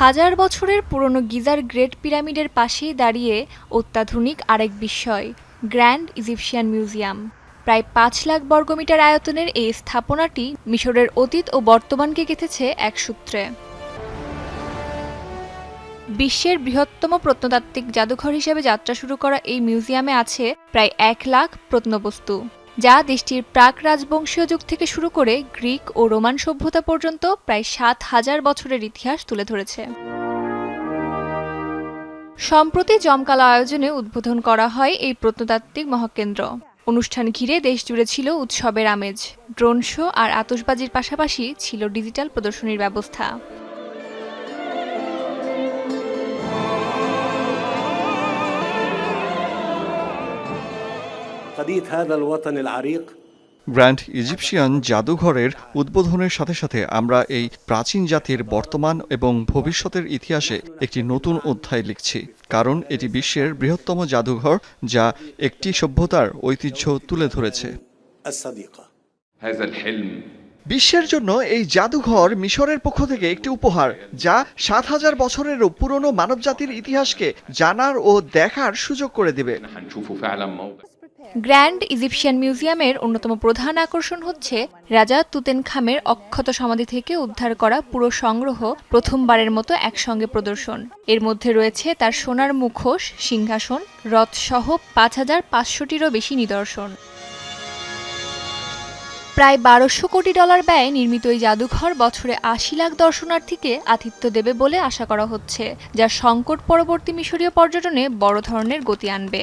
হাজার বছরের পুরনো গিজার গ্রেট পিরামিডের পাশেই দাঁড়িয়ে অত্যাধুনিক আরেক বিস্ময়, গ্র্যান্ড ইজিপশিয়ান মিউজিয়াম। প্রায় পাঁচ লাখ বর্গমিটার আয়তনের এই স্থাপনাটি মিশরের অতীত ও বর্তমানকে গেঁথেছে এক সূত্রে। বিশ্বের বৃহত্তম প্রত্নতাত্ত্বিক জাদুঘর হিসেবে যাত্রা শুরু করা এই মিউজিয়ামে আছে প্রায় এক লাখ প্রত্নবস্তু। যা দেশটির প্রাক রাজবংশীয় যুগ থেকে শুরু করে গ্রিক ও রোমান সভ্যতা পর্যন্ত প্রায় সাত হাজার বছরের ইতিহাস তুলে ধরেছে। সম্প্রতি জমকালো আয়োজনে উদ্বোধন করা হয় এই প্রত্নতাত্ত্বিক মহাকেন্দ্র। অনুষ্ঠান ঘিরে দেশ জুড়ে ছিল উৎসবের আমেজ। ড্রোন শো আর আতশবাজির পাশাপাশি ছিল ডিজিটাল প্রদর্শনীর ব্যবস্থা। গ্র্যান্ড ইজিপশিয়ান জাদুঘরের উদ্বোধনের সাথে সাথে আমরা এই প্রাচীন জাতির বর্তমান এবং ভবিষ্যতের ইতিহাসে একটি নতুন অধ্যায় লিখছি কারণ এটি বিশ্বের বৃহত্তম জাদুঘর যা একটি সভ্যতার ঐতিহ্য তুলে ধরেছে। বিশ্বের জন্য এই জাদুঘর মিশরের পক্ষ থেকে একটি উপহার যা সাত হাজার বছরের পুরনো মানবজাতির ইতিহাসকে জানার ও দেখার সুযোগ করে দেবে। গ্র্যান্ড ইজিপশিয়ান মিউজিয়ামের অন্যতম প্রধান আকর্ষণ হচ্ছে রাজা তুতেনখামের অক্ষত সমাধি থেকে উদ্ধার করা পুরো সংগ্রহ প্রথমবারের মতো একসঙ্গে প্রদর্শন। এর মধ্যে রয়েছে তার সোনার মুখোশ, সিংহাসন, রথসহ পাঁচ হাজার পাঁচশোটিরও বেশি নিদর্শন। প্রায় বারোশো কোটি ডলার ব্যয়ে নির্মিত এই জাদুঘর বছরে আশি লাখ দর্শনার্থীকে আতিথ্য দেবে বলে আশা করা হচ্ছে, যা সংকট পরবর্তী মিশরীয় পর্যটনে বড় ধরনের গতি আনবে।